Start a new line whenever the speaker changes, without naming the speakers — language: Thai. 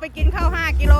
ไปกินข้าว 5 กิโล